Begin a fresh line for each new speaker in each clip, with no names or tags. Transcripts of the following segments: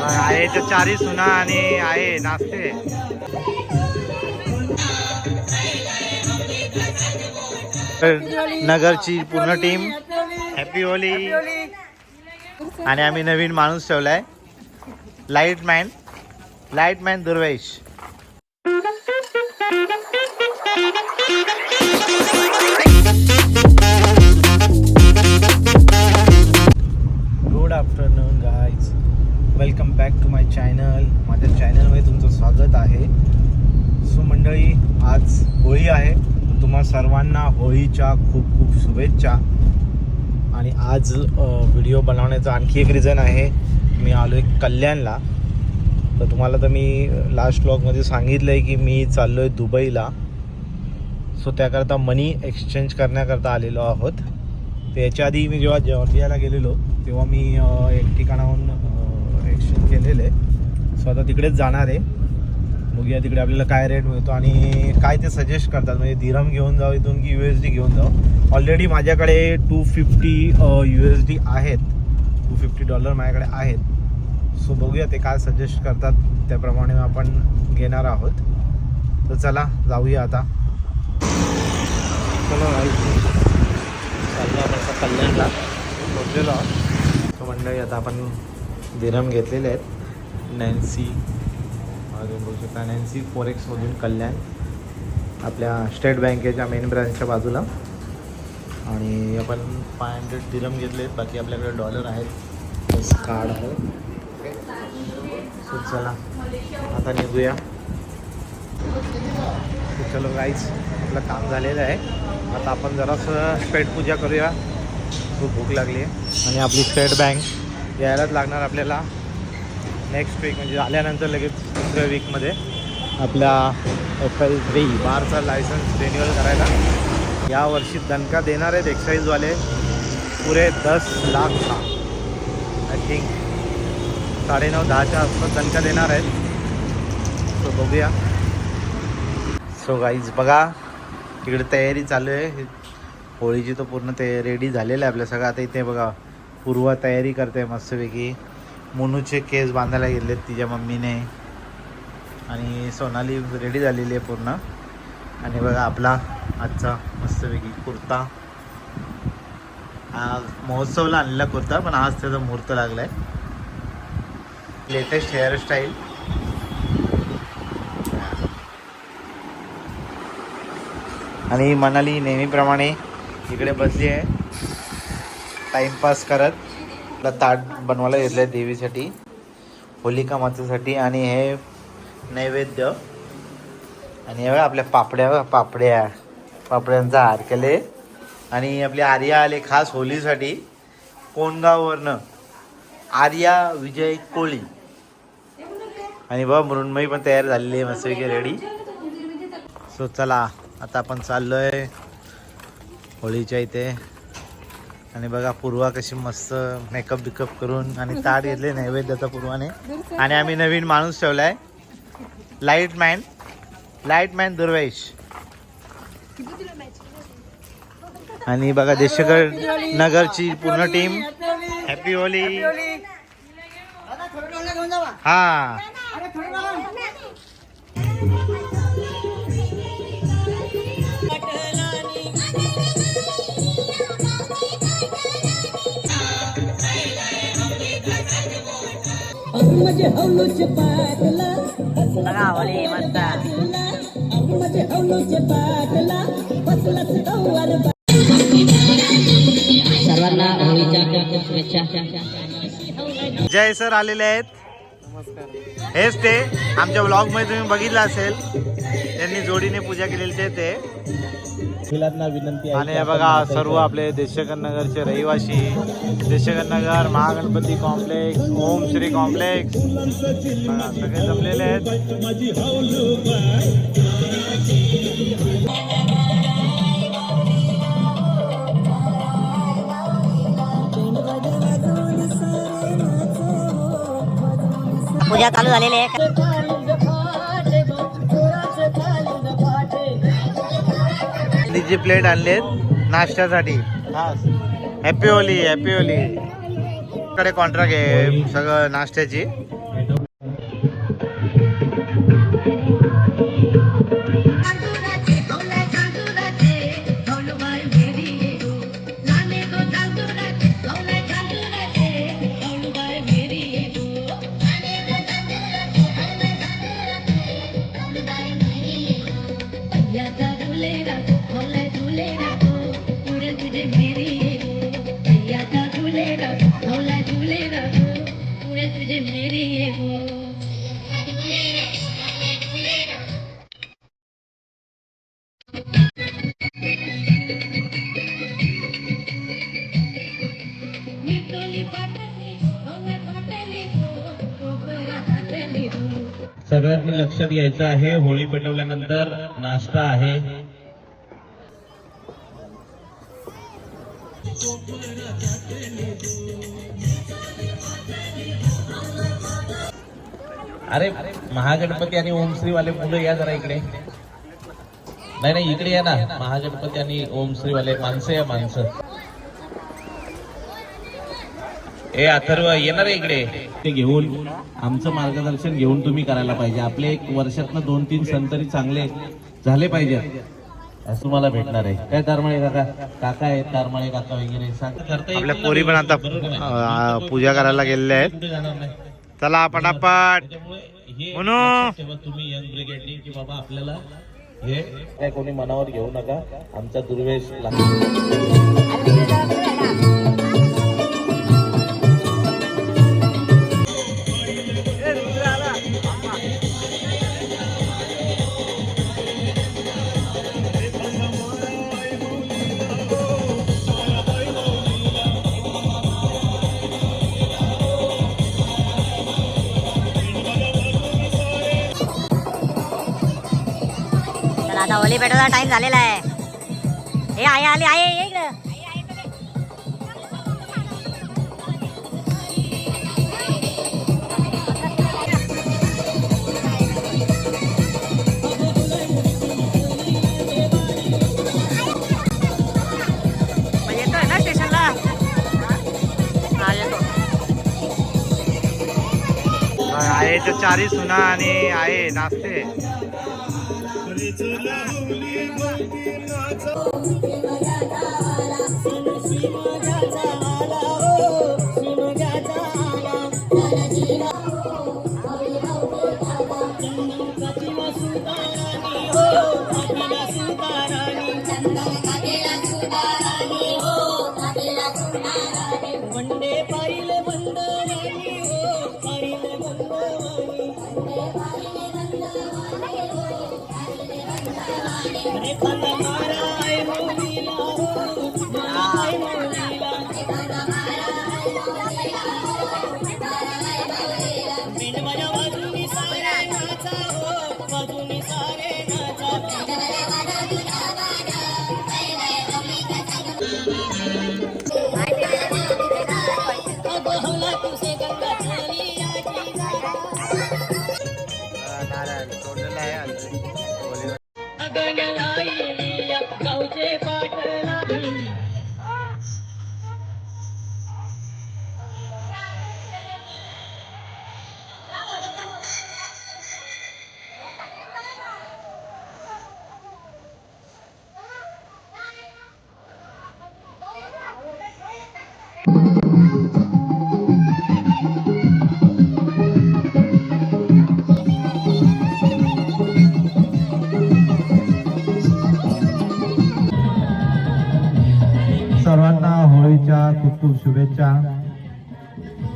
आहे तर चारी सुना आणि आहे नाचते नगरची पूर्ण टीम. हॅपी होली आणि आम्ही नवीन माणूस ठेवलाय. Light man light man Durvesh. सर्वांना होळीच्या खूप खूप शुभेच्छा. आणि आज व्हिडिओ बनवण्याचं आणखी एक रिझन आहे मी आलो आहे कल्याणला. तर तुम्हाला तर मी लास्ट व्लॉगमध्ये सांगितलं आहे की मी चाललो आहे दुबईला. सो त्याकरता मनी एक्सचेंज करण्याकरता आलेलो आहोत. तर याच्या आधी मी जेव्हा जॉर्जियाला गेलेलो तेव्हा मी एक ठिकाणाहून एक्सचेंज केलेले. सो आता तिकडेच जाणार आहे. बघूया तिकडे आपल्याला काय रेट मिळतो आणि काय ते सजेस्ट करतात. म्हणजे धीरम घेऊन जाऊ इथून की यू एस डी घेऊन जाऊ. ऑलरेडी माझ्याकडे two fifty U S D आहेत. टू फिफ्टी डॉलर माझ्याकडे आहेत. सो बघूया ते काय सजेस्ट करतात. त्याप्रमाणे आपण घेणार आहोत. तर चला जाऊया आता. चला चाललो आता कल्याणला पोचलेलो आहोत. तो मंडळी आता आपण धीरम घेतलेले आहेत. नॅन्सी अजून बघू शकता नॅन्सी फोरेक्समधून कल्याण आपल्या स्टेट बँकेच्या मेन ब्रांचच्या बाजूला. आणि आपण फाय हंड्रेड दिरम घेतले आहेत बाकी आपल्याकडे डॉलर आहेत. कार्ड आहे. सो चला आता निघूया. चलो गाईच आपलं काम झालेलं आहे. आता आपण जरासं पेटपूजा करूया. खूप भूक लागली आहे. आणि आपली स्टेट बँक यायलाच लागणार आपल्याला. नेक्स्ट वीक म्हणजे आल्यानंतर लगेच. दुसऱ्या वीकमध्ये आपल्या एफ एल थ्री बारचा लायसन्स रिन्युअल करायला. यावर्षी दणका देणार आहेत एक्साईजवाले पुरे दस लाखचा आय थिंक साडेनऊ दहाच्या आसपास दणका देणार आहेत. सो बघूया. सो गाईज बघा. तिकडे तयारी चालू आहे. होळीची तर पूर्ण ते रेडी झालेलं आहे आपल्या सगळं. आता इथे बघा पूर्व तयारी करते मस्तपैकी. मोनूचे केस बांधायला गेलेत तिच्या मम्मीने. आणि सोनाली रेडी झालेली आहे पूर्ण. आणि बघा आपला आजचा मस्तपैकी कुर्ता. हा महोत्सवला आणलेला कुर्ता पण आज त्याचा मुहूर्त लागला आहे लेटेस्ट हेअरस्टाईल आणि मनाली नेहमीप्रमाणे इकडे बसली आहे. टाईमपास करत. आपला ताट बनवायला घेतलं आहे देवीसाठी. होलिका मातेसाठी. आणि हे नैवेद्य. आणि हे आपल्या पापड्या पापड्या. पापड्यांचा हार केले. आणि आपली आर्या आले खास होलीसाठी. कोणगाववरनं आर्या विजय कोळी. आणि बघ मृण्मयी पण तयार झालेली आहे मस्तपैकी रेडी सो चला आता आपण चाललोय होळीच्या इथे. आणि बघा पूर्वा कशी मस्त मेकअप बिकअप करून आणि ताट घेतले नैवेद्याचा पूर्वाने. आणि आम्ही नवीन माणूस ठेवलाय. Light man light man Durvesh. आणि बघा देशगड नगरची पूर्ण टीम. हॅपी होली हा.
म्हणजे म्हणजे पाटला. बसलाच गौवार
सर्वांना होळीच्या शुभेच्छा.
जय सर आलेले आहेत. हेच ते. आमच्या ब्लॉगमध्ये तुम्ही बघितलं असेल. त्यांनी जोडीने पूजा केलेली ते ते.
विनंती
आणि हे बघा सर्व आपले देशगण नगरचे रहिवासी देशगण नगर महागणपती कॉम्प्लेक्स ओम श्री कॉम्प्लेक्स बघा, सगळे जमलेले आहेत.
पूजा चालू झालेली आहे.
जी प्लेट आणलेत नाश्त्यासाठी. Happy happy Holi happy Holi कडे कॉन्ट्रॅक्ट आहे सगळं नाश्त्याची.
सगळ्यांनी लक्षात घ्यायचं आहे होळी पेटवल्यानंतर नाश्ता आहे. अरे महागणपती आणि ओमश्रीवाले मुलं या जरा इकडे. नाही नाही इकडे या ना. महागणपती आणि ओमश्रीवाले माणसं या माणसं. ए अथर्व येणार आहे इकडे. ते घेऊन आमचं मार्गदर्शन घेऊन तुम्ही करायला पाहिजे. आपले एक वर्षातनं दोन तीन सण तरी चांगले झाले पाहिजेत. असं तुम्हाला भेटणार आहे. काय तारमाळे काका? काका आहेत तारमाळे काका वगैरे.
आपल्या पोरी पण आता पूजा करायला गेलेल्या आहेत. चला पटापट.
त्याच्यामुळे हे
म्हणू.
लक्षात ठेवा तुम्ही यंग ब्रिगेडनी की बाबा आपल्याला हे काय कोणी मनावर घेऊ नका. आमचा दुर्वेश लागतो.
आता ओली पेटवायचा टाइम झालेला आहे. हे आहे आले आहे ये इकडं. येतोय ना स्टेशनला?
आहे तर चारी सुना आणि आहे नाश्ते
वंडे คลิป
सर्वांना होळीच्या खूप खूप शुभेच्छा.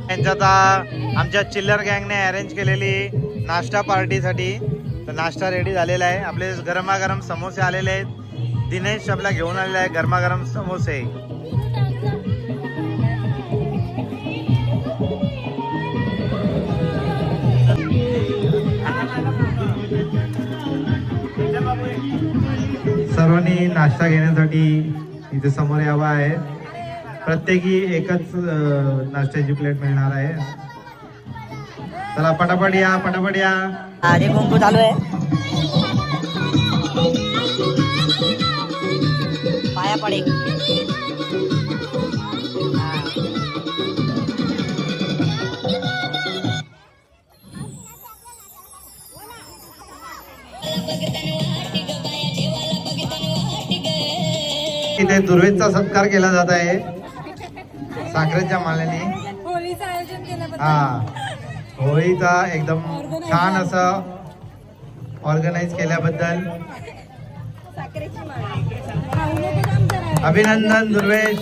त्यांच्या आता आमच्या चिल्लर गँगने अरेंज केलेली नाश्ता पार्टीसाठी. तर नाश्ता रेडी झालेला आहे. आपले गरमागरम समोसे आलेले आहेत. दिनेश आपला घेऊन आलेला आहे गरमागरम समोसे.
सर्वांनी नाश्ता घेण्यासाठी इथे समोर यावा आहे. प्रत्येकी एकच नाश्त्याची प्लेट मिळणार आहे. चला पटापट या पटापट या.
कुंकू चालू आहे. पाया पडे
इथे दुर्वेदचा सत्कार केला जात आहे. साखरेच्या माल्याने हा. होळीचा एकदम छान असं ऑर्गनाईज केल्याबद्दल. अभिनंदन दुर्वेश.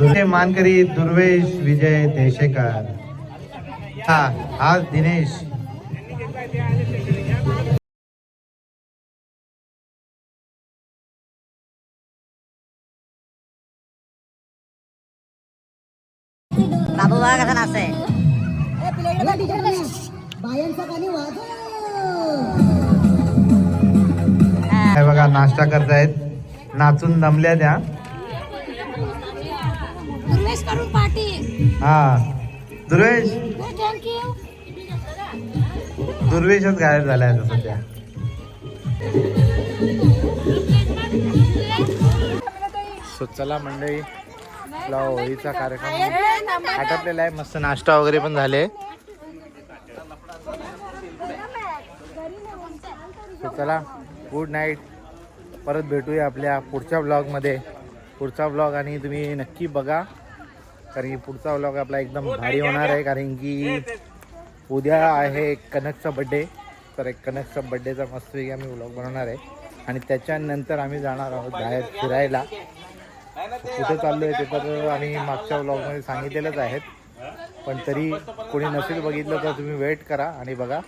दुसरे मानकरी दुर्वेश विजय देशेकर। हा हा दिनेश।
बाबू बघा कसा नाचतोय.
बघा नाश्ता करतायत. नाचून दमल्या त्या. हा. दुर्वेश? दुर्वेशच गायब झालाय आता सध्या.
सो चला मंडळी आपला होळीचा कार्यक्रम आटपलेला आहे. मस्त नाश्ता वगैरे पण झाले. चला गुड नाईट परत भेटूया आपल्या पुढच्या ब्लॉगमध्ये पुढचा ब्लॉग आणि तुम्ही नक्की बघा. कारण की पुढचा ब्लॉग आपला एकदम भारी होणार आहे कारण की उद्या आहे कनकचा बड्डे तर एक कनकचा बड्डेचा मस्तपैकी आम्ही ब्लॉग बनवणार आहे. आणि त्याच्यानंतर आम्ही जाणार आहोत बाहेर फिरायला. कुठे चाललो आहे ते तर आम्ही मागच्या ब्लॉगमध्ये सांगितलेलंच आहेत. पण तरी कोणी नसेल बघितलं तर तुम्ही वेट करा आणि बघा.